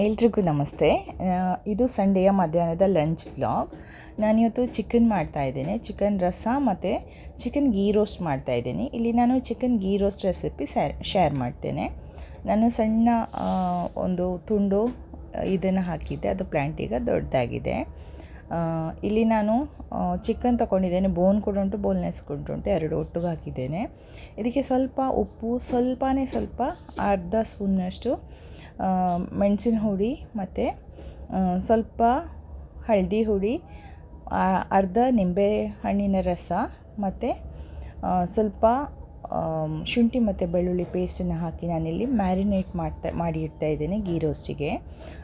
ಎಲ್ರಿಗೂ ನಮಸ್ತೆ. ಇದು ಸಂಡೆಯ ಮಧ್ಯಾಹ್ನದ ಲಂಚ್ ಬ್ಲಾಗ್ ನಾನಿವತ್ತು ಚಿಕನ್ ಮಾಡ್ತಾ ಇದ್ದೇನೆ. ಚಿಕನ್ ರಸ ಮತ್ತು ಚಿಕನ್ ಗೀ ರೋಸ್ಟ್ ಮಾಡ್ತಾ ಇದ್ದೀನಿ. ಇಲ್ಲಿ ನಾನು ಚಿಕನ್ ಗೀ ರೋಸ್ಟ್ ರೆಸಿಪಿ ಸ್ಯಾರ್, ಶೇರ್ ಮಾಡ್ತೇನೆ. ನಾನು ಸಣ್ಣ ಒಂದು ತುಂಡು ಇದನ್ನು ಹಾಕಿದ್ದೆ. ಅದು ಪ್ಲ್ಯಾಂಟಿಗೆ ದೊಡ್ಡದಾಗಿದೆ. ಇಲ್ಲಿ ನಾನು ಚಿಕನ್ ತೊಗೊಂಡಿದ್ದೇನೆ. ಬೋನ್ ಕೂಡ ಉಂಟು ಬೋನ್ಲೆಸ್ ಕೂಡ ಉಂಟು. ಎರಡು ಒಟ್ಟಿಗೆ ಹಾಕಿದ್ದೇನೆ. ಇದಕ್ಕೆ ಸ್ವಲ್ಪ ಉಪ್ಪು, ಸ್ವಲ್ಪನೇ ಸ್ವಲ್ಪ ಅರ್ಧ ಸ್ಪೂನ್ನಷ್ಟು ಮೆಣಸಿನ ಹುಡಿ ಮತ್ತು ಸ್ವಲ್ಪ ಹಳದಿ ಹುಡಿ ಅರ್ಧ ನಿಂಬೆ ಹಣ್ಣಿನ ರಸ ಮತ್ತು ಸ್ವಲ್ಪ ಶುಂಠಿ ಮತ್ತು ಬೆಳ್ಳುಳ್ಳಿ ಪೇಸ್ಟನ್ನು ಹಾಕಿ ನಾನಿಲ್ಲಿ ಮ್ಯಾರಿನೇಟ್ ಮಾಡ್ತಾ ಮಾಡಿ ಇಡ್ತಾ ಇದ್ದೇನೆ ಗೀ. ರೋಸ್ಟಿಗೆ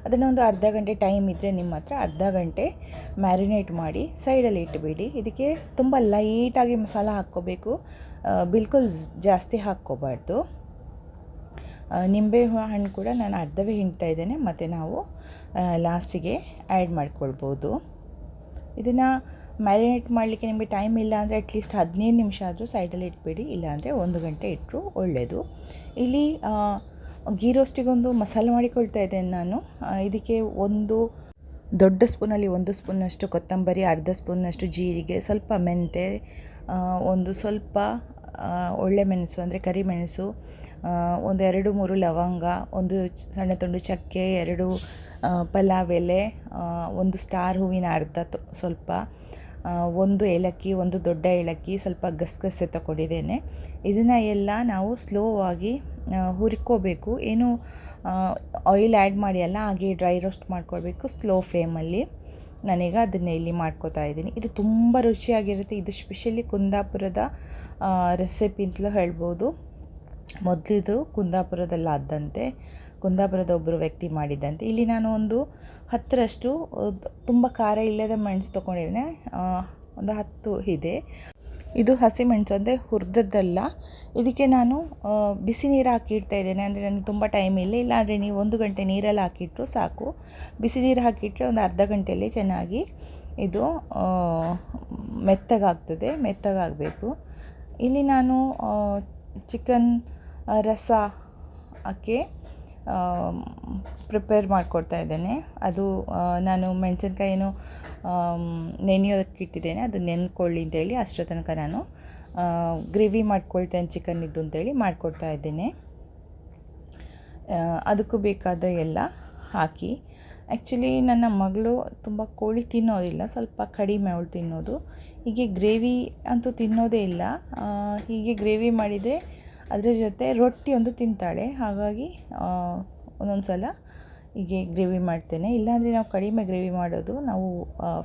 ಅದನ್ನು ಒಂದು ಅರ್ಧ ಗಂಟೆ ಟೈಮ್ ಇದ್ದರೆ ನಿಮ್ಮ ಹತ್ರ ಅರ್ಧ ಗಂಟೆ ಮ್ಯಾರಿನೇಟ್ ಮಾಡಿ ಸೈಡಲ್ಲಿ ಇಟ್ಟುಬಿಡಿ ಇದಕ್ಕೆ ತುಂಬ ಲೈಟಾಗಿ ಮಸಾಲ ಹಾಕ್ಕೋಬೇಕು. ಬಿಲ್ಕುಲ್ ಜಾಸ್ತಿ ಹಾಕ್ಕೋಬಾರ್ದು. ನಿಂಬೆ ಹಣ್ಣು ಕೂಡ ನಾನು ಅರ್ಧವೇ ಹಿಂಡ್ತಾ ಇದ್ದೇನೆ, ಮತ್ತು ನಾವು ಲಾಸ್ಟಿಗೆ ಆ್ಯಡ್ ಮಾಡ್ಕೊಳ್ಬೋದು. ಇದನ್ನು ಮ್ಯಾರಿನೇಟ್ ಮಾಡಲಿಕ್ಕೆ ನಿಮಗೆ ಟೈಮ್ ಇಲ್ಲ ಅಂದರೆ ಅಟ್ಲೀಸ್ಟ್ ಹದಿನೈದು ನಿಮಿಷ ಆದರೂ ಸೈಡಲ್ಲಿ ಇಟ್ಬಿಡಿ ಇಲ್ಲಾಂದರೆ ಒಂದು ಗಂಟೆ ಇಟ್ಟರು ಒಳ್ಳೆಯದು ಇಲ್ಲಿ ಗೀ ರೋಸ್ಟಿಗೊಂದು ಮಸಾಲೆ ಮಾಡಿಕೊಳ್ತಾ ಇದ್ದೇನೆ ನಾನು. ಇದಕ್ಕೆ ಒಂದು ದೊಡ್ಡ ಸ್ಪೂನಲ್ಲಿ ಒಂದು ಸ್ಪೂನಷ್ಟು ಕೊತ್ತಂಬರಿ, ಅರ್ಧ ಸ್ಪೂನಷ್ಟು ಜೀರಿಗೆ, ಸ್ವಲ್ಪ ಮೆಂತೆ ಒಂದು ಸ್ವಲ್ಪ ಒಳ್ಳೆ ಮೆಣಸು ಅಂದರೆ ಕರಿಮೆಣಸು ಒಂದು ಎರಡು ಮೂರು ಲವಂಗ, ಒಂದು ಸಣ್ಣ ತುಂಡು ಚಕ್ಕೆ, ಎರಡು ಪಲಾವ್ ಎಲೆ ಒಂದು ಸ್ಟಾರ್ ಹೂವಿನ ಅರ್ಧ ಸ್ವಲ್ಪ ಒಂದು ಏಲಕ್ಕಿ, ಒಂದು ದೊಡ್ಡ ಏಲಕ್ಕಿ, ಸ್ವಲ್ಪ ಗಸಗಸೆ ತಗೊಂಡಿದ್ದೇನೆ. ಇದನ್ನು ಎಲ್ಲ ನಾವು ಸ್ಲೋ ಆಗಿ ಹುರಿಕೋಬೇಕು ಹುರ್ಕೋಬೇಕು. ಏನು ಆಯಿಲ್ ಆ್ಯಡ್ ಮಾಡಿ ಅಲ್ಲ ಹಾಗೆ ಡ್ರೈ ರೋಸ್ಟ್ ಮಾಡ್ಕೊಳ್ಬೇಕು ಸ್ಲೋ ಫ್ಲೇಮಲ್ಲಿ ನಾನೀಗ ಅದನ್ನೇ ಇಲ್ಲಿ ಮಾಡ್ಕೋತಾ ಇದ್ದೀನಿ. ಇದು ತುಂಬ ರುಚಿಯಾಗಿರುತ್ತೆ. ಇದು ಸ್ಪೆಷಲಿ ಕುಂದಾಪುರದ ರೆಸಿಪಿ ಅಂತಲೂ ಹೇಳ್ಬೋದು. ಮೊದಲಿದು ಕುಂದಾಪುರದಲ್ಲಾದಂತೆ ಕುಂದಾಪುರದ ಒಬ್ಬರು ವ್ಯಕ್ತಿ ಮಾಡಿದ್ದಂತೆ ಇಲ್ಲಿ ನಾನು ಒಂದು ಹತ್ತರಷ್ಟು ತುಂಬ ಖಾರ ಇಲ್ಲದ ಮೆಣಸು ತೊಗೊಂಡಿದ್ದೇನೆ. ಒಂದು ಹತ್ತು ಇದೆ. ಇದು ಹಸಿಮೆಣಸು ಅಂದರೆ ಹುರಿದದ್ದಲ್ಲ. ಇದಕ್ಕೆ ನಾನು ಬಿಸಿ ನೀರು ಹಾಕಿಡ್ತಾ ಇದ್ದೇನೆ. ಅಂದರೆ ನನಗೆ ತುಂಬ ಟೈಮ್ ಇಲ್ಲ. ಇಲ್ಲಾಂದರೆ ನೀವು ಒಂದು ಗಂಟೆ ನೀರಲ್ಲಿ ಹಾಕಿಟ್ಟರು ಸಾಕು. ಬಿಸಿ ನೀರು ಹಾಕಿಟ್ಟರೆ ಒಂದು ಅರ್ಧ ಗಂಟೆಯಲ್ಲಿ ಚೆನ್ನಾಗಿ ಇದು ಮೆತ್ತಗಾಗ್ತದೆ. ಮೆತ್ತಗಾಗಬೇಕು. ಇಲ್ಲಿ ನಾನು ಚಿಕನ್ ರಸ ಹಾಕಿ ಪ್ರಿಪೇರ್ ಮಾಡಿಕೊಡ್ತಾ ಇದ್ದೇನೆ. ಅದು ನಾನು ಏನು ನೆನೆಯೋದಕ್ಕೆ ಇಟ್ಟಿದ್ದೇನೆ. ಅದು ನೆನ್ಕೊಳ್ಳಿ ಅಂತೇಳಿ ಅಷ್ಟರ ತನಕ ನಾನು ಗ್ರೇವಿ ಮಾಡ್ಕೊಳ್ತೇನೆ ಚಿಕನ್ ಇದ್ದು ಅಂತೇಳಿ ಮಾಡಿಕೊಡ್ತಾ ಇದ್ದೇನೆ. ಅದಕ್ಕೂ ಬೇಕಾದ ಎಲ್ಲ ಹಾಕಿ ಆ್ಯಕ್ಚುಲಿ ನನ್ನ ಮಗಳು ತುಂಬ ಕೋಳಿ ತಿನ್ನೋದಿಲ್ಲ, ಸ್ವಲ್ಪ ಕಡಿಮೆ ಅವಳು ತಿನ್ನೋದು. ಹೀಗೆ ಗ್ರೇವಿ ಅಂತೂ ತಿನ್ನೋದೇ ಇಲ್ಲ. ಹೀಗೆ ಗ್ರೇವಿ ಮಾಡಿದರೆ ಅದರ ಜೊತೆ ರೊಟ್ಟಿ ಒಂದು ತಿಂತಾಳೆ. ಹಾಗಾಗಿ ಒಂದೊಂದು ಸಲ ಹೀಗೆ ಗ್ರೇವಿ ಮಾಡ್ತೇನೆ. ಇಲ್ಲಾಂದರೆ ನಾವು ಕಡಿಮೆ ಗ್ರೇವಿ ಮಾಡೋದು, ನಾವು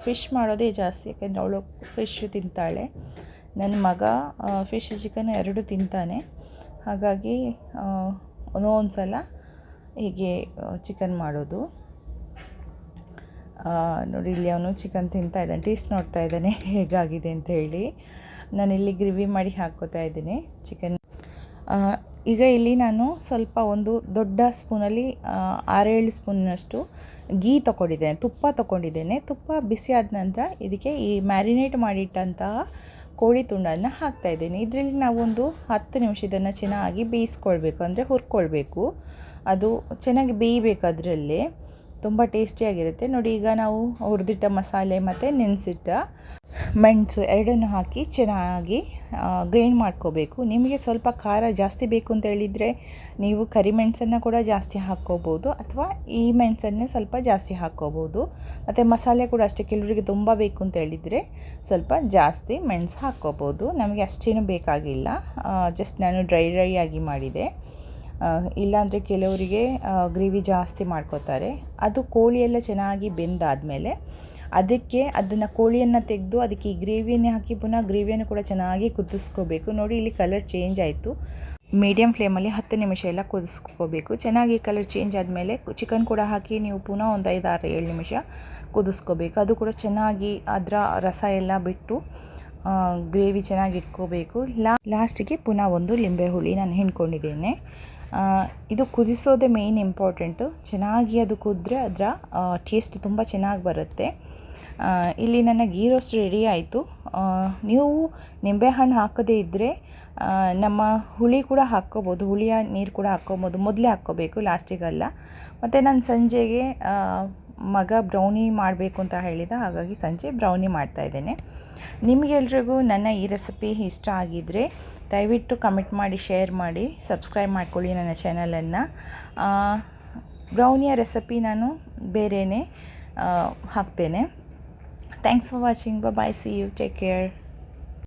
ಫಿಶ್ ಮಾಡೋದೇ ಜಾಸ್ತಿ. ಯಾಕೆಂದರೆ ಅವಳು ಫಿಶ್ ತಿಂತಾಳೆ. ನನ್ನ ಮಗ ಫಿಶ್ ಚಿಕನ್ ಎರಡೂ ತಿಂತಾನೆ. ಹಾಗಾಗಿ ಒಂದೊಂದು ಸಲ ಹೀಗೆ ಚಿಕನ್ ಮಾಡೋದು. ನೋಡಿ, ಇಲ್ಲಿ ಅವನು ಚಿಕನ್ ತಿಂತಾ ಇದ್ದಾನೆ. ಟೇಸ್ಟ್ ನೋಡ್ತಾ ಇದ್ದಾನೆ. ಹೇಗಾಗಿದೆ ಅಂತ ಹೇಳಿ. ನಾನಿಲ್ಲಿ ಗ್ರೇವಿ ಮಾಡಿ ಹಾಕ್ಕೋತಾ ಇದ್ದೀನಿ. ಚಿಕನ್ ಈಗ ಇಲ್ಲಿ ನಾನು ಸ್ವಲ್ಪ ಒಂದು ದೊಡ್ಡ ಸ್ಪೂನಲ್ಲಿ ಆರೇಳು ಸ್ಪೂನ್ನಷ್ಟು ಗೀ ತೊಗೊಂಡಿದ್ದೇನೆ ತುಪ್ಪ ತಗೊಂಡಿದ್ದೇನೆ ತುಪ್ಪ ಬಿಸಿ ಆದ ನಂತರ ಇದಕ್ಕೆ ಈ ಮ್ಯಾರಿನೇಟ್ ಮಾಡಿಟ್ಟಂತಹ ಕೋಳಿ ತುಂಡನ್ನು ಇದ್ದೇನೆ. ಇದರಲ್ಲಿ ನಾವೊಂದು ಹತ್ತು ನಿಮಿಷ ಇದನ್ನು ಚೆನ್ನಾಗಿ ಬೇಯಿಸ್ಕೊಳ್ಬೇಕು, ಅಂದರೆ ಹುರ್ಕೊಳ್ಬೇಕು. ಅದು ಚೆನ್ನಾಗಿ ಬೇಯಬೇಕು ಅದರಲ್ಲೇ. ತುಂಬ ಟೇಸ್ಟಿಯಾಗಿರುತ್ತೆ. ನೋಡಿ, ಈಗ ನಾವು ಹುರಿದಿಟ್ಟ ಮಸಾಲೆ ಮತ್ತು ನೆನೆಸಿಟ್ಟ ಮೆಣಸು ಎರಡನ್ನು ಹಾಕಿ ಚೆನ್ನಾಗಿ ಗ್ರೈಂಡ್ ಮಾಡ್ಕೋಬೇಕು. ನಿಮಗೆ ಸ್ವಲ್ಪ ಖಾರ ಜಾಸ್ತಿ ಬೇಕು ಅಂತ ಹೇಳಿದರೆ ನೀವು ಕರಿಮೆಣಸನ್ನು ಕೂಡ ಜಾಸ್ತಿ ಹಾಕ್ಕೋಬೋದು ಅಥವಾ ಈ ಮೆಣಸನ್ನೇ ಸ್ವಲ್ಪ ಜಾಸ್ತಿ ಹಾಕ್ಕೋಬೋದು. ಮತ್ತು ಮಸಾಲೆ ಕೂಡ ಅಷ್ಟೇ, ಕೆಲವರಿಗೆ ತುಂಬ ಬೇಕು ಅಂತ ಹೇಳಿದರೆ ಸ್ವಲ್ಪ ಜಾಸ್ತಿ ಮೆಣಸು ಹಾಕ್ಕೋಬೋದು. ನಮಗೆ ಅಷ್ಟೇನು ಬೇಕಾಗಿಲ್ಲ. ಜಸ್ಟ್ ನಾನು ಡ್ರೈ ಡ್ರೈ ಆಗಿ ಮಾಡಿದೆ. ಇಲ್ಲಾಂದರೆ ಕೆಲವರಿಗೆ ಗ್ರೇವಿ ಜಾಸ್ತಿ ಮಾಡ್ಕೋತಾರೆ. ಅದು ಕೋಳಿ ಎಲ್ಲ ಚೆನ್ನಾಗಿ ಬೆಂದಾದಮೇಲೆ ಅದಕ್ಕೆ ಅದನ್ನು ಕೋಳಿಯನ್ನು ತೆಗೆದು ಅದಕ್ಕೆ ಈ ಗ್ರೇವಿಯನ್ನೇ ಹಾಕಿ ಪುನಃ ಗ್ರೇವಿಯನ್ನು ಕೂಡ ಚೆನ್ನಾಗಿ ಕುದಿಸ್ಕೋಬೇಕು. ನೋಡಿ ಇಲ್ಲಿ ಕಲರ್ ಚೇಂಜ್ ಆಯಿತು. ಮೀಡಿಯಂ ಫ್ಲೇಮಲ್ಲಿ ಹತ್ತು ನಿಮಿಷ ಎಲ್ಲ ಕುದಿಸ್ಕೋಬೇಕು. ಚೆನ್ನಾಗಿ ಕಲರ್ ಚೇಂಜ್ ಆದಮೇಲೆ ಚಿಕನ್ ಕೂಡ ಹಾಕಿ ನೀವು ಪುನಃ ಒಂದು ಐದು ಆರು ಏಳು ನಿಮಿಷ ಕುದಿಸ್ಕೋಬೇಕು. ಅದು ಕೂಡ ಚೆನ್ನಾಗಿ ಅದರ ರಸ ಎಲ್ಲ ಬಿಟ್ಟು ಗ್ರೇವಿ ಚೆನ್ನಾಗಿ ಇಟ್ಕೋಬೇಕು. ಲಾ, ಲಾಸ್ಟಿಗೆ ಪುನಃ ಒಂದು ಲಿಂಬೆ ಹುಳಿ ನಾನು ಹಿಂಡ್ಕೊಂಡಿದ್ದೇನೆ. ಇದು ಕುದಿಸೋದೇ ಮೇಯ್ನ್ ಇಂಪಾರ್ಟೆಂಟು ಚೆನ್ನಾಗಿ ಅದು ಕುದ್ರೆ ಅದರ ಟೇಸ್ಟ್ ತುಂಬ ಚೆನ್ನಾಗಿ ಬರುತ್ತೆ. ಇಲ್ಲಿ ನನ್ನ ಗೀ ರೋಸ್ಟ್ ರೆಡಿ ಆಯಿತು. ನೀವು ನಿಂಬೆಹಣ್ಣು ಹಾಕದೇ ಇದ್ದರೆ ನಮ್ಮ ಹುಳಿ ಕೂಡ ಹಾಕ್ಕೋಬೋದು. ಹುಳಿಯ ನೀರು ಕೂಡ ಹಾಕ್ಕೋಬೋದು. ಮೊದಲೇ ಹಾಕ್ಕೋಬೇಕು ಲಾಸ್ಟಿಗಲ್ಲ ಮತ್ತು ನಾನು ಸಂಜೆಗೆ ಮಗ ಬ್ರೌನಿ ಮಾಡಬೇಕು ಅಂತ ಹೇಳಿದ, ಹಾಗಾಗಿ ಸಂಜೆ ಬ್ರೌನಿ ಮಾಡ್ತಾಯಿದ್ದೇನೆ ನಿಮಗೆಲ್ರಿಗೂ ನನ್ನ ಈ ರೆಸಿಪಿ ಇಷ್ಟ ಆಗಿದ್ದರೆ ದಯವಿಟ್ಟು ಕಮೆಂಟ್ ಮಾಡಿ, ಶೇರ್ ಮಾಡಿ, ಸಬ್ಸ್ಕ್ರೈಬ್ ಮಾಡ್ಕೊಳ್ಳಿ ನನ್ನ ಚಾನಲನ್ನು. ಬ್ರೌನಿಯ ರೆಸಿಪಿ ನಾನು ಬೇರೆಯೇ ಹಾಕ್ತೇನೆ. Thanks for watching bye see you take care